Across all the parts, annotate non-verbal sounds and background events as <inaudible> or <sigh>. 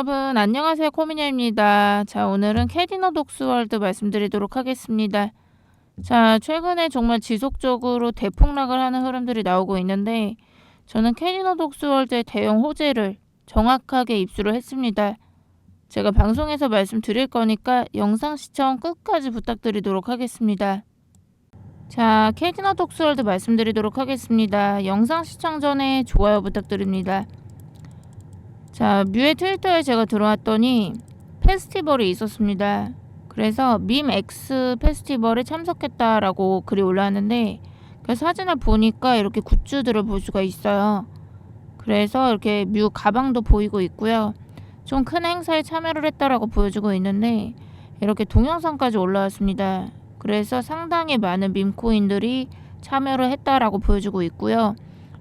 여러분 안녕하세요 코미녀입니다. 자 오늘은 캐디너 독스월드 말씀드리도록 하겠습니다. 자 최근에 정말 지속적으로 대폭락을 하는 흐름들이 나오고 있는데 저는 캐디너 독스월드의 대형 호재를 정확하게 입수를 했습니다. 제가 방송에서 말씀드릴 거니까 영상 시청 끝까지 부탁드리도록 하겠습니다. 자 캐디너 독스월드 말씀드리도록 하겠습니다. 영상 시청 전에 좋아요 부탁드립니다. 자, 뮤의 트위터에 제가 들어왔더니 페스티벌이 있었습니다. 그래서 밈X 페스티벌에 참석했다라고 글이 올라왔는데 그 사진을 보니까 이렇게 굿즈들을 볼 수가 있어요. 그래서 이렇게 뮤 가방도 보이고 있고요. 좀 큰 행사에 참여를 했다라고 보여주고 있는데 이렇게 동영상까지 올라왔습니다. 그래서 상당히 많은 밈코인들이 참여를 했다라고 보여주고 있고요.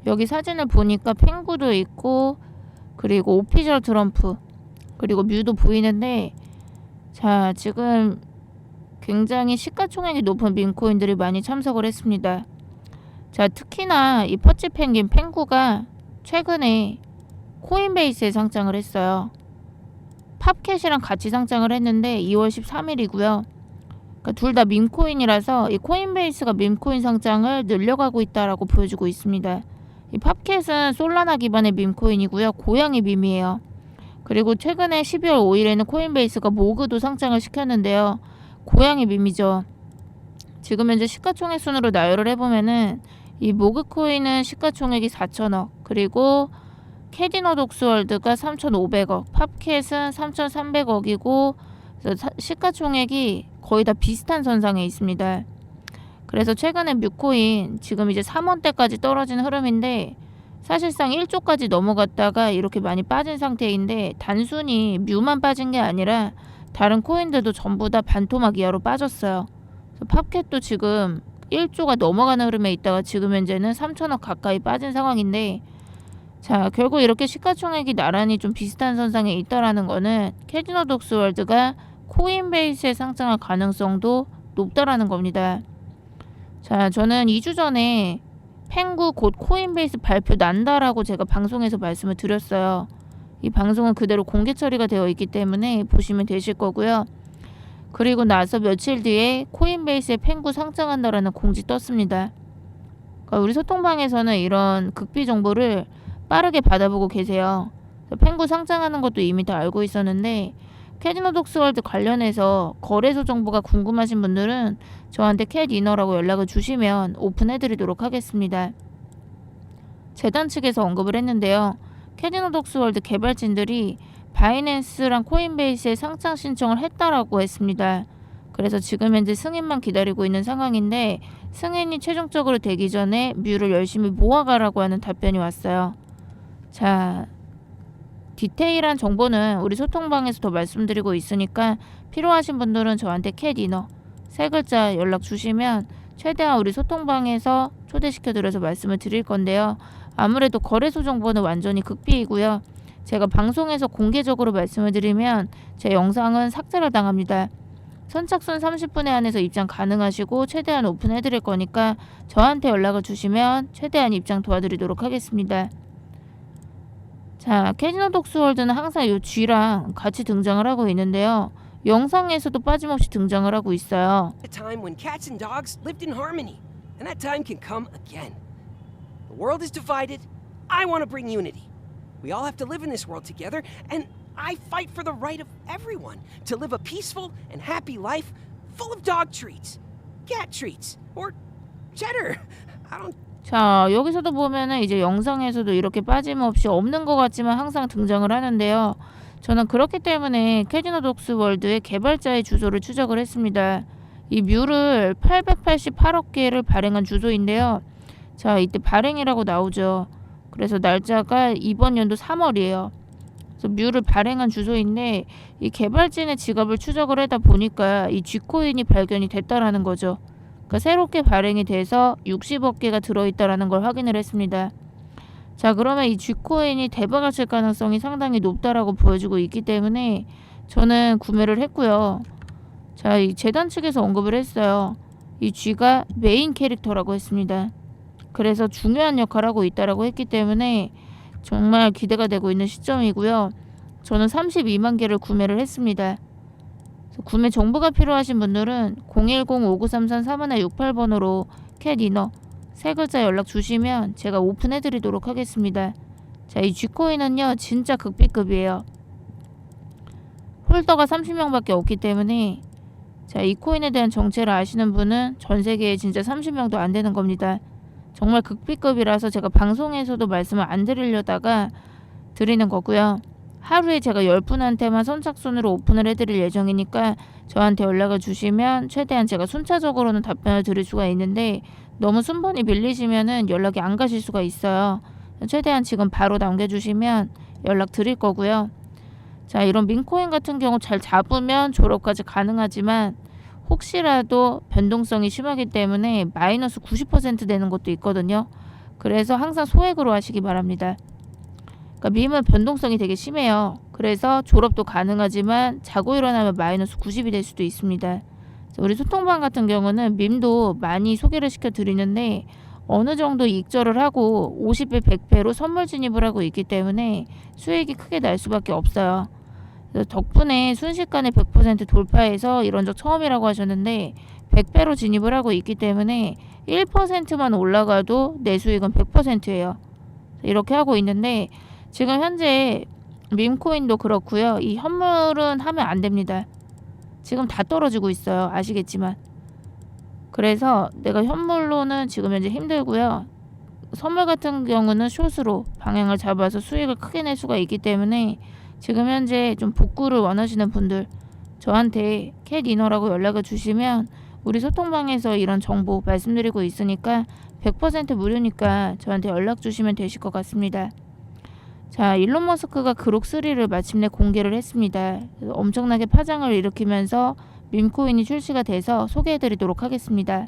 여기 사진을 보니까 펭구도 있고 그리고 오피셜 트럼프 그리고 뮤도 보이는데 자 지금 굉장히 시가총액이 높은 밈코인들이 많이 참석을 했습니다. 자 특히나 이 퍼치 펭귄 펭구가 최근에 코인베이스에 상장을 했어요. 팝캣이랑 같이 상장을 했는데 2월 13일이고요. 그러니까 둘다 밈코인이라서 이 코인베이스가 밈코인 상장을 늘려가고 있다라고 보여주고 있습니다. 이 팝캣은 솔라나 기반의 밈코인이고요. 고양이 밈이에요. 그리고 최근에 12월 5일에는 코인베이스가 모그도 상장을 시켰는데요. 고양이 밈이죠. 지금 현재 시가총액 순으로 나열을 해보면은 이 모그 코인은 시가총액이 4천억 그리고 캐디너 독스월드가 3,500억 팝캣은 3,300억이고 시가총액이 거의 다 비슷한 선상에 있습니다. 그래서 최근에 뮤코인 지금 이제 3원대까지 떨어진 흐름인데 사실상 1조까지 넘어갔다가 이렇게 많이 빠진 상태인데 단순히 뮤만 빠진 게 아니라 다른 코인들도 전부 다 반토막 이하로 빠졌어요. 팝캣도 지금 1조가 넘어가는 흐름에 있다가 지금 현재는 3천억 가까이 빠진 상황인데 자 결국 이렇게 시가총액이 나란히 좀 비슷한 선상에 있다라는 거는 캐디너 독스 월드가 코인베이스에 상장할 가능성도 높다라는 겁니다. 자, 저는 2주 전에 펭구 곧 코인베이스 발표 난다라고 제가 방송에서 말씀을 드렸어요. 이 방송은 그대로 공개 처리가 되어 있기 때문에 보시면 되실 거고요. 그리고 나서 며칠 뒤에 코인베이스에 펭구 상장한다라는 공지 떴습니다. 그러니까 우리 소통방에서는 이런 극비 정보를 빠르게 받아보고 계세요. 펭구 상장하는 것도 이미 다 알고 있었는데 캐디노 독스월드 관련해서 거래소 정보가 궁금하신 분들은 저한테 캣이너라고 연락을 주시면 오픈해드리도록 하겠습니다. 재단 측에서 언급을 했는데요. 캐디노 독스월드 개발진들이 바이낸스랑 코인베이스에 상장 신청을 했다라고 했습니다. 그래서 지금 현재 승인만 기다리고 있는 상황인데 승인이 최종적으로 되기 전에 뮤를 열심히 모아가라고 하는 답변이 왔어요. 자, 디테일한 정보는 우리 소통방에서 더 말씀드리고 있으니까 필요하신 분들은 저한테 캣이너 세 글자 연락 주시면 최대한 우리 소통방에서 초대시켜드려서 말씀을 드릴 건데요. 아무래도 거래소 정보는 완전히 극비이고요. 제가 방송에서 공개적으로 말씀을 드리면 제 영상은 삭제를 당합니다. 선착순 30분에 한해서 입장 가능하시고 최대한 오픈해드릴 거니까 저한테 연락을 주시면 최대한 입장 도와드리도록 하겠습니다. 자, 캐지노 독스월드는 항상 이 G랑 같이 등장을 하고 있는데요. 영상에서도 빠짐없이 등장을 하고 있어요. A time when cats and dogs lived in harmony, and that time can come again. The world is divided. I want to bring unity. We all have to live in this world together, and I fight for the right of everyone to live a peaceful and happy life full of dog treats, cat treats, or cheddar. <laughs> I don't 자, 여기서도 보면은 이제 영상에서도 이렇게 빠짐없이 없는 것 같지만 항상 등장을 하는데요. 저는 그렇기 때문에 캐디너 독스 월드의 개발자의 주소를 추적을 했습니다. 이 뮤를 888억 개를 발행한 주소인데요. 자, 이때 발행이라고 나오죠. 그래서 날짜가 이번 연도 3월이에요. 그래서 뮤를 발행한 주소인데 이 개발진의 직업을 추적을 하다 보니까 이 G코인이 발견이 됐다라는 거죠. 그러니까 새롭게 발행이 돼서 60억 개가 들어있다라는 걸 확인을 했습니다. 자 그러면 이 G코인이 대박을 칠 가능성이 상당히 높다라고 보여주고 있기 때문에 저는 구매를 했고요. 자 이 재단 측에서 언급을 했어요. 이 G가 메인 캐릭터라고 했습니다. 그래서 중요한 역할을 하고 있다라고 했기 때문에 정말 기대가 되고 있는 시점이고요. 저는 32만 개를 구매를 했습니다. 구매 정보가 필요하신 분들은 010-5933-3168번으로 캣이너 세 글자 연락 주시면 제가 오픈해 드리도록 하겠습니다. 자, 이 G코인은요, 진짜 극비급이에요. 홀더가 30명밖에 없기 때문에 자, 이 코인에 대한 정체를 아시는 분은 전 세계에 진짜 30명도 안 되는 겁니다. 정말 극비급이라서 제가 방송에서도 말씀을 안 드리려다가 드리는 거고요. 하루에 제가 10분한테만 선착순으로 오픈을 해드릴 예정이니까 저한테 연락을 주시면 최대한 제가 순차적으로는 답변을 드릴 수가 있는데 너무 순번이 밀리시면은 연락이 안 가실 수가 있어요. 최대한 지금 바로 남겨주시면 연락 드릴 거고요. 자, 이런 민코인 같은 경우 잘 잡으면 졸업까지 가능하지만 혹시라도 변동성이 심하기 때문에 마이너스 90% 되는 것도 있거든요. 그래서 항상 소액으로 하시기 바랍니다. 그러니까 밈은 변동성이 되게 심해요. 그래서 졸업도 가능하지만 자고 일어나면 마이너스 90이 될 수도 있습니다. 우리 소통방 같은 경우는 밈도 많이 소개를 시켜 드리는데 어느 정도 익절을 하고 50배, 100배로 선물 진입을 하고 있기 때문에 수익이 크게 날 수밖에 없어요. 덕분에 순식간에 100% 돌파해서 이런 적 처음이라고 하셨는데 100배로 진입을 하고 있기 때문에 1%만 올라가도 내 수익은 100%예요. 이렇게 하고 있는데 지금 현재 밈코인도 그렇고요. 이 현물은 하면 안 됩니다. 지금 다 떨어지고 있어요. 아시겠지만. 그래서 내가 현물로는 지금 현재 힘들고요. 선물 같은 경우는 숏으로 방향을 잡아서 수익을 크게 낼 수가 있기 때문에 지금 현재 좀 복구를 원하시는 분들 저한테 캣 이너라고 연락을 주시면 우리 소통방에서 이런 정보 말씀드리고 있으니까 100% 무료니까 저한테 연락 주시면 되실 것 같습니다. 자, 일론 머스크가 그록 3를 마침내 공개를 했습니다. 엄청나게 파장을 일으키면서 밈코인이 출시가 돼서 소개해드리도록 하겠습니다.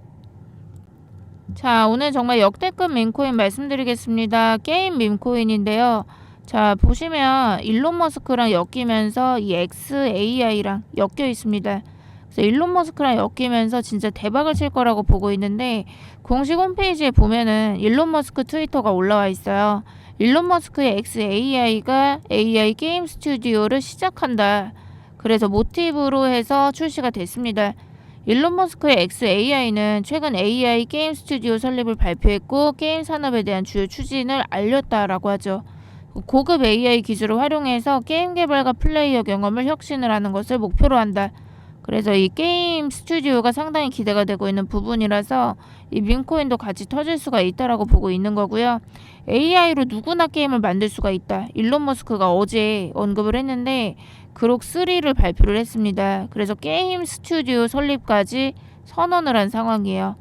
자, 오늘 정말 역대급 밈코인 말씀드리겠습니다. 게임 밈코인인데요. 자, 보시면 일론 머스크랑 엮이면서 이 XAI랑 엮여 있습니다. 그래서 일론 머스크랑 엮이면서 진짜 대박을 칠 거라고 보고 있는데 공식 홈페이지에 보면은 일론 머스크 트위터가 올라와 있어요. 일론 머스크의 XAI가 AI 게임 스튜디오를 시작한다. 그래서 모티브로 해서 출시가 됐습니다. 일론 머스크의 XAI는 최근 AI 게임 스튜디오 설립을 발표했고 게임 산업에 대한 주요 추진을 알렸다라고 하죠. 고급 AI 기술을 활용해서 게임 개발과 플레이어 경험을 혁신을 하는 것을 목표로 한다. 그래서 이 게임 스튜디오가 상당히 기대가 되고 있는 부분이라서 이 민코인도 같이 터질 수가 있다라고 보고 있는 거고요. AI로 누구나 게임을 만들 수가 있다. 일론 머스크가 어제 언급을 했는데 그록 3를 발표를 했습니다. 그래서 게임 스튜디오 설립까지 선언을 한 상황이에요.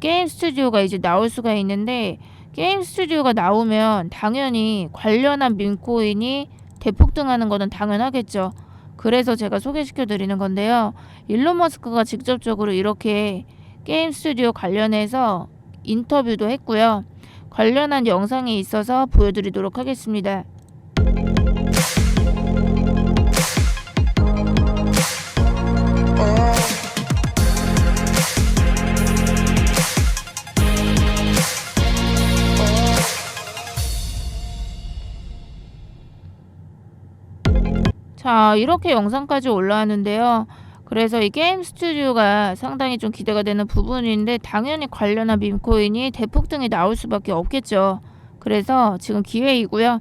게임 스튜디오가 이제 나올 수가 있는데 게임 스튜디오가 나오면 당연히 관련한 민코인이 대폭등하는 거는 당연하겠죠. 그래서 제가 소개시켜 드리는 건데요. 일론 머스크가 직접적으로 이렇게 게임 스튜디오 관련해서 인터뷰도 했고요. 관련한 영상이 있어서 보여드리도록 하겠습니다. 자, 이렇게 영상까지 올라왔는데요. 그래서 이 게임 스튜디오가 상당히 좀 기대가 되는 부분인데 당연히 관련한 밈코인이 대폭등이 나올 수밖에 없겠죠. 그래서 지금 기회이고요.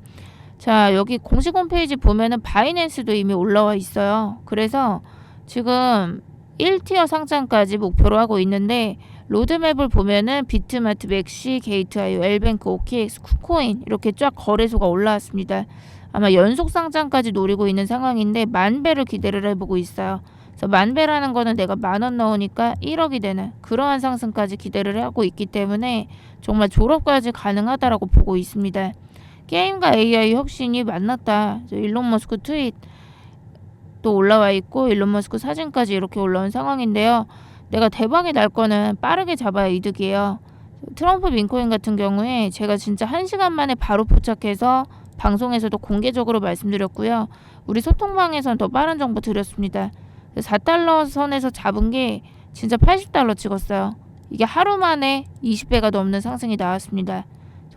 자, 여기 공식 홈페이지 보면은 바이낸스도 이미 올라와 있어요. 그래서 지금 1티어 상장까지 목표로 하고 있는데 로드맵을 보면은 비트마트, 맥시, 게이트아이오, 엘뱅크, OKX, 쿠코인 이렇게 쫙 거래소가 올라왔습니다. 아마 연속 상장까지 노리고 있는 상황인데 만 배를 기대를 해보고 있어요. 그래서 만 배라는 거는 내가 만 원 넣으니까 1억이 되는 그러한 상승까지 기대를 하고 있기 때문에 정말 졸업까지 가능하다라고 보고 있습니다. 게임과 AI 혁신이 만났다. 일론 머스크 트윗 또 올라와 있고 일론 머스크 사진까지 이렇게 올라온 상황인데요. 내가 대박이 날 거는 빠르게 잡아야 이득이에요. 트럼프 민코인 같은 경우에 제가 진짜 한 시간 만에 바로 포착해서 방송에서도 공개적으로 말씀드렸고요. 우리 소통방에서는 더 빠른 정보 드렸습니다. 4달러 선에서 잡은 게 진짜 80달러 찍었어요. 이게 하루 만에 20배가 넘는 상승이 나왔습니다.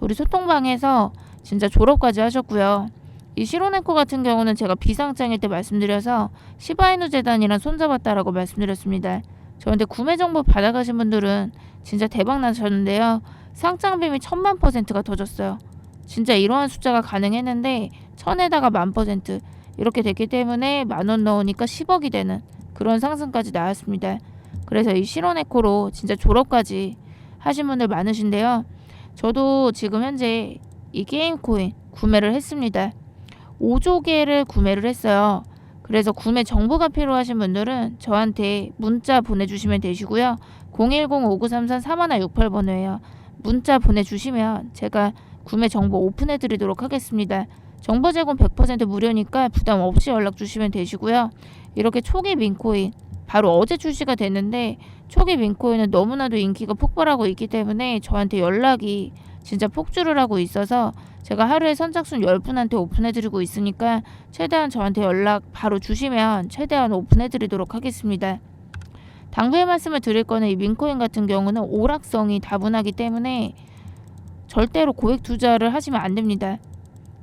우리 소통방에서 진짜 졸업까지 하셨고요. 이 시로네코 같은 경우는 제가 비상장일 때 말씀드려서 시바이누 재단이랑 손잡았다라고 말씀드렸습니다. 저한테 구매 정보 받아가신 분들은 진짜 대박 나셨는데요. 상장빔이 천만 퍼센트가 터졌어요. 진짜 이러한 숫자가 가능했는데 천에다가 만 퍼센트 이렇게 됐기 때문에 만 원 넣으니까 10억이 되는 그런 상승까지 나왔습니다. 그래서 이 시로네코로 진짜 졸업까지 하신 분들 많으신데요. 저도 지금 현재 이 게임 코인 구매를 했습니다. 5조 개를 구매를 했어요. 그래서 구매 정보가 필요하신 분들은 저한테 문자 보내주시면 되시고요. 010-5933-3168번호예요. 문자 보내주시면 제가 구매 정보 오픈해 드리도록 하겠습니다. 정보 제공 100% 무료니까 부담 없이 연락 주시면 되시고요. 이렇게 초기 민코인 바로 어제 출시가 됐는데 초기 민코인은 너무나도 인기가 폭발하고 있기 때문에 저한테 연락이 진짜 폭주를 하고 있어서 제가 하루에 선착순 10분한테 오픈해드리고 있으니까 최대한 저한테 연락 바로 주시면 최대한 오픈해드리도록 하겠습니다. 당부의 말씀을 드릴 거는 이 민코인 같은 경우는 오락성이 다분하기 때문에 절대로 고액 투자를 하시면 안 됩니다.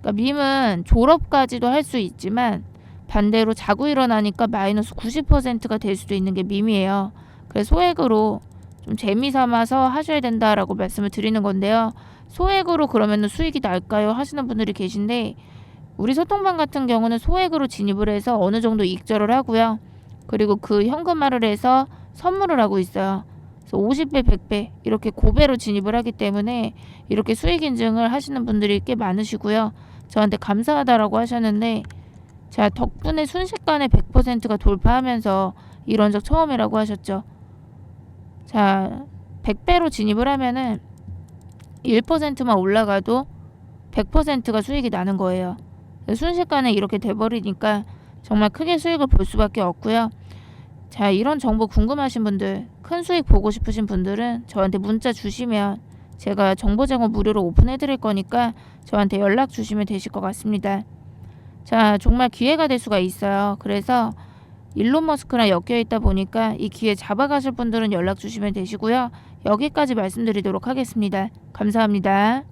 그러니까 밈은 졸업까지도 할 수 있지만 반대로 자고 일어나니까 마이너스 90%가 될 수도 있는 게 밈이에요. 그래서 소액으로 좀 재미 삼아서 하셔야 된다라고 말씀을 드리는 건데요. 소액으로 그러면 수익이 날까요? 하시는 분들이 계신데 우리 소통방 같은 경우는 소액으로 진입을 해서 어느 정도 익절을 하고요. 그리고 그 현금화를 해서 선물을 하고 있어요. 그래서 50배, 100배 이렇게 고배로 진입을 하기 때문에 이렇게 수익 인증을 하시는 분들이 꽤 많으시고요. 저한테 감사하다라고 하셨는데 자 덕분에 순식간에 100%가 돌파하면서 이런 적 처음이라고 하셨죠. 자 100배로 진입을 하면은 1%만 올라가도 100%가 수익이 나는 거예요. 순식간에 이렇게 돼버리니까 정말 크게 수익을 볼 수밖에 없고요. 자, 이런 정보 궁금하신 분들, 큰 수익 보고 싶으신 분들은 저한테 문자 주시면 제가 정보 제공 무료로 오픈해 드릴 거니까 저한테 연락 주시면 되실 것 같습니다. 자, 정말 기회가 될 수가 있어요. 그래서 일론 머스크랑 엮여 있다 보니까 이 기회 잡아가실 분들은 연락 주시면 되시고요. 여기까지 말씀드리도록 하겠습니다. 감사합니다.